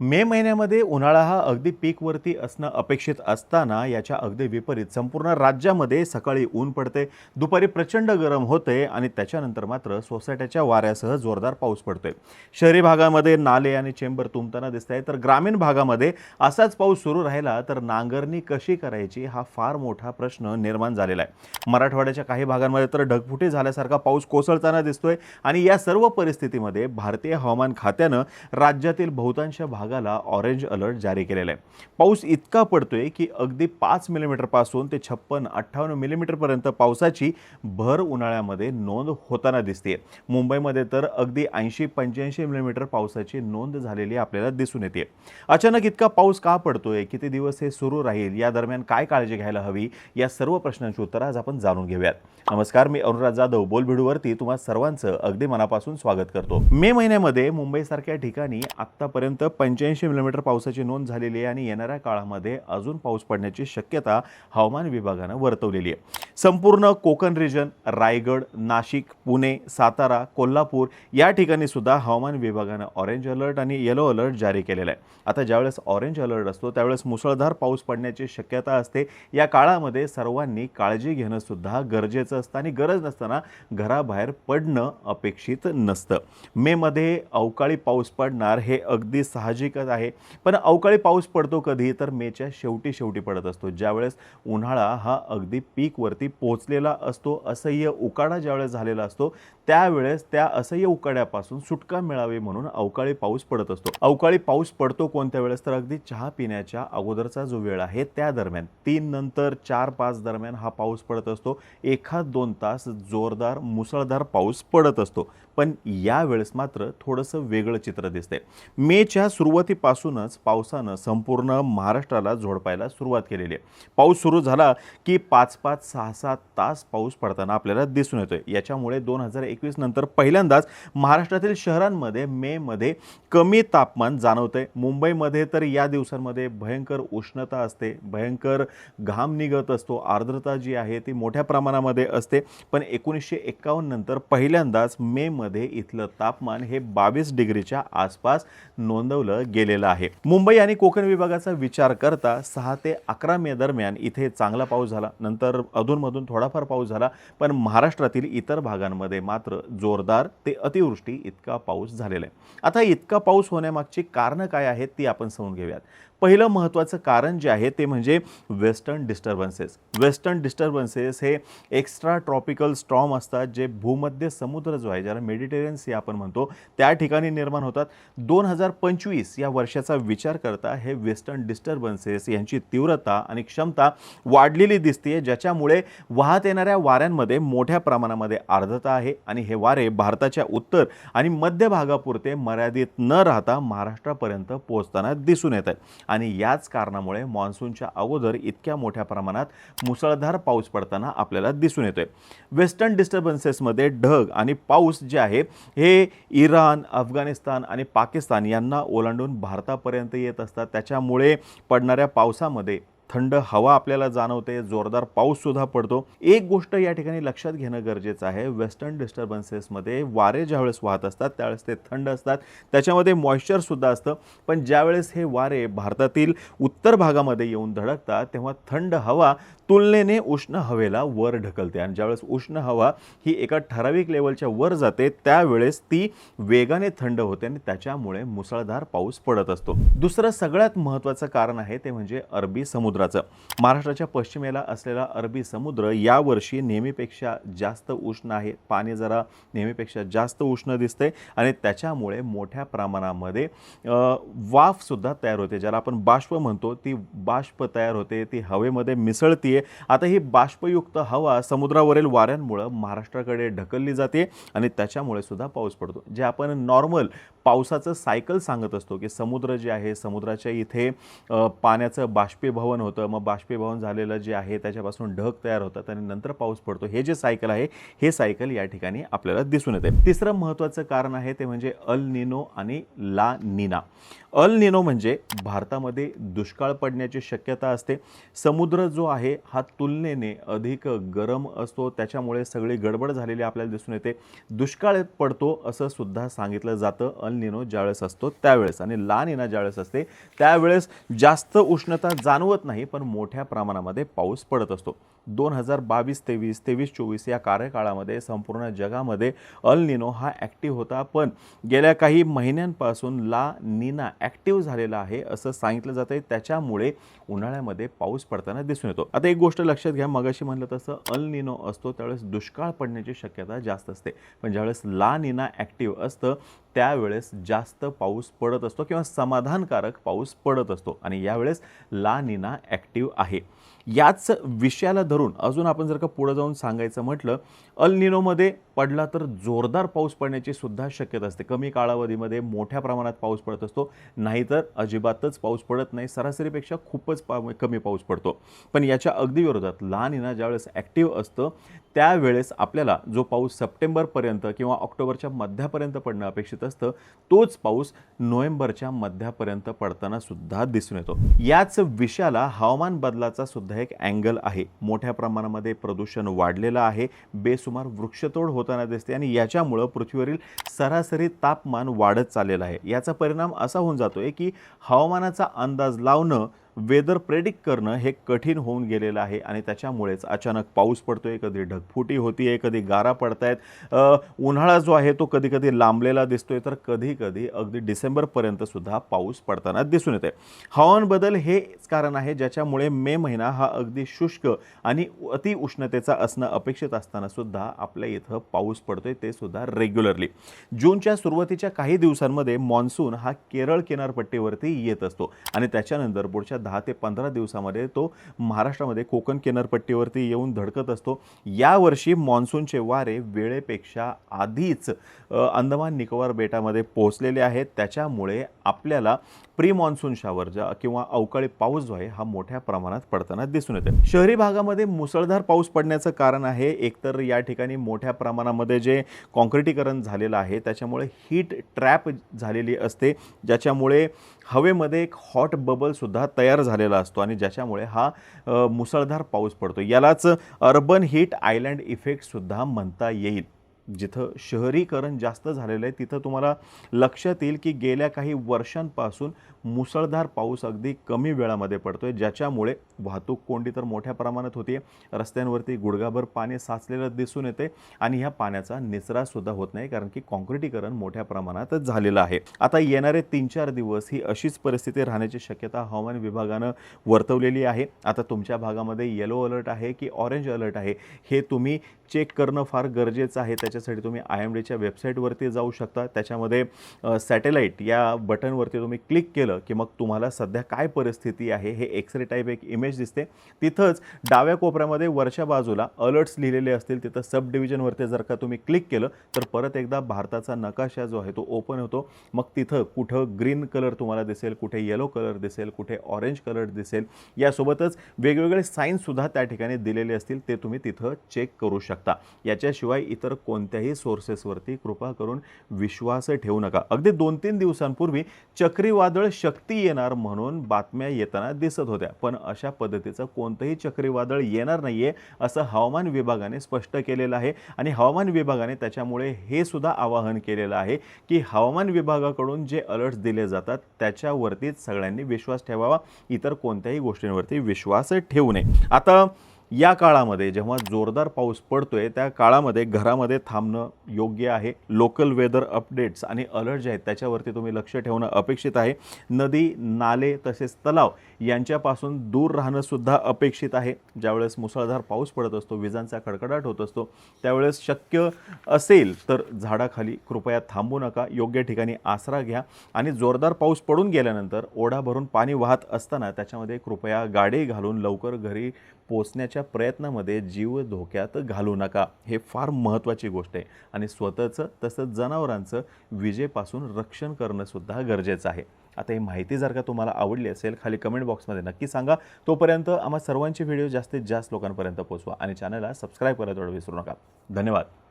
मे महिन्यामध्ये उन्हाळा हा अगदी पीकवरती असणं अपेक्षित असताना याच्या अगदी विपरीत. संपूर्ण राज्यामध्ये सकाळी ऊन पडते दुपारी प्रचंड गरम होते आणि त्याच्यानंतर मात्र सोसायट्याच्या वाऱ्यासह जोरदार पाऊस पडतोय. शहरी भागामध्ये नाले आणि चेंबर तुंबताना दिसत आहे तर ग्रामीण भागामध्ये असाच पाऊस सुरू राहिला तर नांगरणी कशी करायची हा फार मोठा प्रश्न निर्माण झालेला आहे. मराठवाड्याच्या काही भागांमध्ये तर ढगफुटी झाल्यासारखा पाऊस कोसळताना दिसतोय आणि या सर्व परिस्थितीमध्ये भारतीय हवामान खात्यानं राज्यातील बहुतांश भाग भागाला ऑरेंज अलर्ट जारी केलेला आहे. पाऊस इतका पडतोय की अगदी पाच मिलीमीटरपासून ते छप्पन अठ्ठावन्न मिलीमीटरपर्यंत पावसाची भर उन्हाळ्यामध्ये नोंद होताना दिसते मुंबईमध्ये तर अगदी ऐंशी पंच्याऐंशी मिलीमीटर पावसाची नोंद झालेली आपल्याला दिसून येते अचानक इतका पाऊस का पडतोय? किती दिवस हे सुरू राहील? या दरम्यान काय काळजी घ्यायला हवी? या सर्व प्रश्नांची उत्तरं आज आपण जाणून घेऊयात. नमस्कार मी अनुराग जाधव बोलभिडूवरती तुम्हा सर्वांचं अगदी मनापासून स्वागत करतो. मे महिन्यामध्ये मुंबईसारख्या ठिकाणी आत्तापर्यंत पंच्याऐंशी मिलीमीटर पावसाची नोंद झालेली आहे आणि येणाऱ्या काळामध्ये अजून पाऊस पडण्याची शक्यता हवामान विभागानं वर्तवलेली आहे. संपूर्ण कोकण रिजन रायगड नाशिक पुणे सातारा कोल्हापूर या ठिकाणी सुद्धा हवामान विभागानं ऑरेंज अलर्ट आणि येलो अलर्ट जारी केलेला आहे. आता ज्यावेळेस ऑरेंज अलर्ट असतो त्यावेळेस मुसळधार पाऊस पडण्याची शक्यता असते. या काळामध्ये सर्वांनी काळजी घेणं सुद्धा गरजेचं असतं आणि गरज नसताना घराबाहेर पडणं अपेक्षित नसतं. मेमध्ये अवकाळी पाऊस पडणार हे अगदी साहजिक साहजिकच आहे. पण अवकाळी पाऊस पडतो कधी तर मेच्या शेवटी शेवटी पडत असतो. ज्यावेळेस उन्हाळा हा अगदी पीकवरती पोचलेला असतो असह्य उकाडा ज्यावेळेस झालेला असतो त्यावेळेस त्या असह्य उकाड्यापासून सुटका मिळावी म्हणून अवकाळी पाऊस पडत असतो. अवकाळी पाऊस पडतो कोणत्या वेळेस? तर अगदी चहा पिण्याच्या अगोदरचा जो वेळ आहे त्या दरम्यान. तीन नंतर चार पाच दरम्यान हा पाऊस पडत असतो. एखाद दोन तास जोरदार मुसळधार पाऊस पडत असतो. पण यावेळेस मात्र थोडंसं वेगळं चित्र दिसते मेच्या सुरुवातीपासूनच पावसानं संपूर्ण महाराष्ट्राला झोडपायला सुरुवात केलेली आहे. पाऊस सुरू झाला की पाच पाच सहा सात तास पाऊस पडताना आपल्याला दिसून येतोय. याच्यामुळे दोन हजार एकवीस नंतर पहिल्यांदाच महाराष्ट्रातील शहरांमध्ये मेमध्ये कमी तापमान जाणवतंय. मुंबईमध्ये तर या दिवसांमध्ये भयंकर उष्णता असते भयंकर घाम निघत असतो आर्द्रता जी आहे ती मोठ्या प्रमाणामध्ये असते. पण एकोणीसशे एक्कावन्न नंतर पहिल्यांदाच मेमध्ये इथलं तापमान हे बावीस डिग्रीच्या आसपास नोंदवलं गेलेलं आहे. मुंबई आणि कोकण विभागाचा विचार करता सहा ते अकरा मे दरम्यान इथे चांगला पाऊस झाला. नंतर अधूनमधून थोडाफार पाऊस झाला पण महाराष्ट्रातील इतर भागांमध्ये मात्र जोरदार ते अतिवृष्टी इतका पाऊस झालेला आहे. आता इतका पाऊस होण्यामागची कारणं काय आहेत ती आपण समजून घेऊयात. पहिलं महत्त्वाचं कारण जे आहे ते म्हणजे वेस्टर्न डिस्टर्बन्सेस वेस्टर्न डिस्टर्बन्सेस हे एक्स्ट्रा ट्रॉपिकल स्ट्रॉम असतात जे भूमध्य समुद्र जो आहे ज्याला मेडिटेरियन सी आपण म्हणतो त्या ठिकाणी निर्माण होतात. दोन हजार पंचवीस या वर्षाचा विचार करता हे वेस्टर्न डिस्टर्बन्सेस यांची तीव्रता आणि क्षमता वाढलेली दिसते ज्याच्यामुळे वाहत येणाऱ्या वाऱ्यांमध्ये मोठ्या प्रमाणामध्ये आर्द्रता आहे आणि हे वारे भारताच्या उत्तर आणि मध्य भागापुरते मर्यादित न राहता महाराष्ट्रापर्यंत पोहोचताना दिसून येत आहेत. आणि याच कारणामुळे मान्सूनच्या अगोदर इतक्या मोठ्या प्रमाणात मुसळधार पाऊस पडताना आपल्याला दिसून येतोय. वेस्टर्न डिस्टर्बन्सेसमध्ये ढग आणि पाऊस जे आहे हे इराण अफगाणिस्तान आणि पाकिस्तान यांना ओलांडून भारतापर्यंत येत असतात. त्याच्यामुळे पडणाऱ्या पावसामध्ये थंड हवा आपल्याला जाणवते जोरदार पाऊससुद्धा पडतो. एक गोष्ट या ठिकाणी लक्षात घेणं गरजेचं आहे. वेस्टर्न डिस्टर्बन्सेसमध्ये वारे ज्यावेळेस वाहत असतात त्यावेळेस ते थंड असतात. त्याच्यामध्ये मॉइश्चरसुद्धा असतं. पण ज्यावेळेस हे वारे भारतातील उत्तर भागामध्ये येऊन धडकतात तेव्हा थंड हवा तुलनेने उष्ण हवेला वर ढकलते. आणि ज्यावेळेस उष्ण हवा ही एका ठराविक लेवलच्या वर जाते त्यावेळेस ती वेगाने थंड होते आणि त्याच्यामुळे मुसळधार पाऊस पडत असतो. दुसरं सगळ्यात महत्त्वाचं कारण आहे ते म्हणजे अरबी समुद्राचं. महाराष्ट्राच्या पश्चिमेला असलेला अरबी समुद्र यावर्षी नेहमीपेक्षा जास्त उष्ण आहे. पाणी जरा नेहमीपेक्षा जास्त उष्ण दिसते आणि त्याच्यामुळे मोठ्या प्रमाणामध्ये वाफसुद्धा तयार होते. ज्याला आपण बाष्प म्हणतो ती बाष्प तयार होते ती हवेमध्ये मिसळतीये. आता ही बाष्पयुक्त हवा समुद्रावरील वाऱ्यांमुळं महाराष्ट्राकडे ढकलली जाते आणि त्याच्यामुळे सुद्धा पाऊस पडतो. जे आपण नॉर्मल पावसाचं सायकल सांगत असतो की समुद्र जे आहे समुद्राच्या इथे पाण्याचं बाष्पीभवन होतं. मग बाष्पीभवन झालेलं जे आहे त्याच्यापासून ढग तयार होतात आणि नंतर पाऊस पडतो. हे जे सायकल आहे हे सायकल या ठिकाणी आपल्याला दिसून येते. तिसरं महत्त्वाचं कारण आहे ते म्हणजे अल निनो आणि ला निना. अल निनो म्हणजे भारतामध्ये दुष्काळ पडण्याची शक्यता असते. समुद्र जो आहे हा तुलनेने अधिक गरम असतो. त्याच्यामुळे सगळी गडबड झालेली आपल्याला दिसून येते. दुष्काळ पडतो असं सुद्धा सांगितलं जातं. अल निनो ज्यावेळेस असतो त्यावेळेस आणि ला निना ज्यावेळेस असते त्यावेळेस जास्त उष्णता जाणवत नाही पण मोठ्या प्रमाणामध्ये पाऊस पडत असतो. दोन हजार बावीस तेवीस तेवीस चोवीस या कार्यकाळामध्ये संपूर्ण जगामध्ये अल निनो हा ॲक्टिव्ह होता. पण गेल्या काही महिन्यांपासून ला निना ॲक्टिव्ह झालेला आहे असं सांगितलं जातं आहे त्याच्यामुळे उन्हाळ्यामध्ये पाऊस पडताना दिसून येतो. आता एक गोष्ट लक्षात घ्या. मगाशी म्हणलं तसं अल निनो असतो त्यावेळेस दुष्काळ पडण्याची शक्यता जास्त असते. पण ज्यावेळेस ला निना ॲक्टिव्ह असतं त्यावेळेस जास्त पाऊस पडत असतो किंवा समाधानकारक पाऊस पडत असतो. आणि यावेळेस ला निना ॲक्टिव्ह आहे. याच विषयाला धरून अजून आपण जर का पुढं जाऊन सांगायचं म्हटलं अल निनोमध्ये पडला तर जोरदार पाऊस पडण्याची सुद्धा शक्यता असते. कमी कालावधीमध्ये मोठ्या प्रमाणात पाऊस पडत असतो. नाहीतर अजिबातच पाऊस पडत नाही. सरासरीपेक्षा खूपच पा कमी पाऊस पडतो. पण याच्या अगदी विरोधात लहान इना ज्यावेळेस ॲक्टिव्ह असतं त्यावेळेस आपल्याला जो पाऊस सप्टेंबरपर्यंत किंवा ऑक्टोबरच्या मध्यापर्यंत पडणं अपेक्षित असतं तोच पाऊस नोव्हेंबरच्या मध्यापर्यंत पडताना सुद्धा दिसून येतो. याच विषयाला हवामान बदलाचा सुद्धा एक अँगल आहे. मोठ्या प्रमाणामध्ये प्रदूषण वाढलेलं आहे. बेसुमार वृक्षतोड होताना दिसते आणि याच्यामुळं पृथ्वीवरील सरासरी तापमान वाढत चाललेलं आहे. याचा परिणाम असा होऊन जातोय की हवामानाचा अंदाज लावणं वेदर प्रेडिक्ट करणं हे कठीण होऊन गेलेलं आहे आणि त्याच्यामुळेच अचानक पाऊस पडतोय कधी ढगफुटी होतीये कधी गारा पडत आहेत उन्हाळा जो आहे तो कधी कधी लांबलेला दिसतोय तर कधी कधी अगदी डिसेंबरपर्यंत सुद्धा पाऊस पडताना दिसून येते हवामान बदल हेच कारण आहे ज्याच्यामुळे मे महिना हा अगदी शुष्क आणि अति उष्णतेचा असणं अपेक्षित असताना सुद्धा आपल्या इथं पाऊस पडतोय ते सुद्धा रेग्युलरली. जूनच्या सुरुवातीच्या काही दिवसांमध्ये मान्सून हा केरळ किनारपट्टीवरती येत असतो आणि त्याच्यानंतर पुढच्या दहा ते पंधरा दिवसामध्ये तो महाराष्ट्रामध्ये कोकण किनारपट्टीवरती येऊन धडकत असतो. यावर्षी मान्सूनचे वारे वेळेपेक्षा आधीच अंदमान निकोबार बेटामध्ये पोहोचलेले आहेत. त्याच्यामुळे आपल्याला प्री मान्सून शावर ज्या किंवा अवकाळी पाऊस जो आहे हा मोठ्या प्रमाणात पडताना दिसून येते शहरी भागामध्ये मुसळधार पाऊस पडण्याचं कारण आहे. एकतर या ठिकाणी मोठ्या प्रमाणामध्ये जे कॉन्क्रिटीकरण झालेलं आहे त्याच्यामुळे हीट ट्रॅप झालेली असते. ज्याच्यामुळे हवेमध्ये एक हॉट बबलसुद्धा तयार झालेला असतो आणि ज्याच्यामुळे हा मुसळधार पाऊस पडतो. यालाच अर्बन हीट आयलँड इफेक्टसुद्धा म्हणता येईल. जिथं शहरीकरण जास्त झालेलं आहे तिथं तुम्हाला लक्षात येईल की गेल्या काही वर्षांपासून मुसळधार पाऊस अगदी कमी वेळामध्ये पडतो आहे ज्याच्यामुळे वाहतूक कोंडी तर मोठ्या प्रमाणात होती रस्त्यांवरती गुडघाभर पाणी साचलेलं दिसून येते आणि ह्या पाण्याचा निचरासुद्धा होत नाही कारण की कॉन्क्रिटीकरण मोठ्या प्रमाणात झालेलं आहे. आता येणारे तीन चार दिवस ही अशीच परिस्थिती राहण्याची शक्यता हवामान विभागानं वर्तवलेली आहे. आता तुमच्या भागामध्ये येलो अलर्ट आहे की ऑरेंज अलर्ट आहे हे तुम्ही चेक करणं फार गरजेचं आहे. त्याच्यासाठी तुम्ही आय एम डीच्या वेबसाईटवरती जाऊ शकता. त्याच्यामध्ये सॅटेलाईट या बटनवरती तुम्ही क्लिक केलं की मग तुम्हाला सध्या काय परिस्थिती आहे हे एक्सरे टाईप एक इमेज दिसते. तिथंच डाव्या कोपऱ्यामध्ये वरच्या बाजूला अलर्ट्स लिहिलेले असतील तिथं सब डिव्हिजनवरती जर का तुम्ही क्लिक केलं तर परत एकदा भारताचा नकाशा जो आहे तो ओपन होतो. मग तिथं कुठं ग्रीन कलर तुम्हाला दिसेल कुठे येलो कलर दिसेल कुठे ऑरेंज कलर दिसेल यासोबतच वेगवेगळे साईन्ससुद्धा त्या ठिकाणी दिलेले असतील ते तुम्ही तिथं चेक करू शकता. याच्याशिवाय इतर कोणत्याही सोर्सेसवरती कृपा करून विश्वास ठेवू नका. अगदी दोन तीन दिवसांपूर्वी चक्रीवादळ शक्ती येणार म्हणून बातम्या येताना दिसत होत्या. पण अशा पद्धतीचं कोणतंही चक्रीवादळ येणार नाही आहे असं हवामान विभागाने स्पष्ट केलेलं आहे. आणि हवामान विभागाने त्याच्यामुळे हे सुद्धा आवाहन केलेलं आहे की हवामान विभागाकडून जे अलर्ट्स दिले जातात त्याच्यावरतीच सगळ्यांनी विश्वास ठेवावा. इतर कोणत्याही गोष्टींवरती विश्वास ठेवू नये. आता या काळामध्ये जेव्हा जोरदार पाऊस पडतोय त्या काळामध्ये घरामध्ये थांबणं योग्य आहे. लोकल वेदर अपडेट्स आणि अलर्ट जे आहेत त्याच्यावरती तुम्ही लक्ष ठेवणं अपेक्षित आहे. नदी नाले तसेच तलाव यांच्यापासून दूर राहणं सुद्धा अपेक्षित आहे. ज्यावेळेस मुसळधार पाऊस पडत असतो विजांचा कडकडाट होत असतो त्यावेळेस शक्य असेल तर झाडाखाली कृपया थांबू नका. योग्य ठिकाणी आसरा घ्या आणि जोरदार पाऊस पडून गेल्यानंतर ओढा भरून पाणी वाहत असताना त्याच्यामध्ये कृपया गाडी घालून लवकर घरी पोचण्याच्या प्रयत्नामध्ये जीव धोक्यात घालू नका. हे फार महत्त्वाची गोष्ट आहे. आणि स्वतःचं तसंच जनावरांचं विजेपासून रक्षण करणंसुद्धा गरजेचं आहे. आता ही माहिती जर का तुम्हाला आवडली असेल खाली कमेंट बॉक्समध्ये नक्की सांगा. तोपर्यंत आम्हा सर्वांचे व्हिडिओ जास्तीत जास्त लोकांपर्यंत पोहोचवा आणि चॅनलला सबस्क्राईब करायला थोडं विसरू नका. धन्यवाद.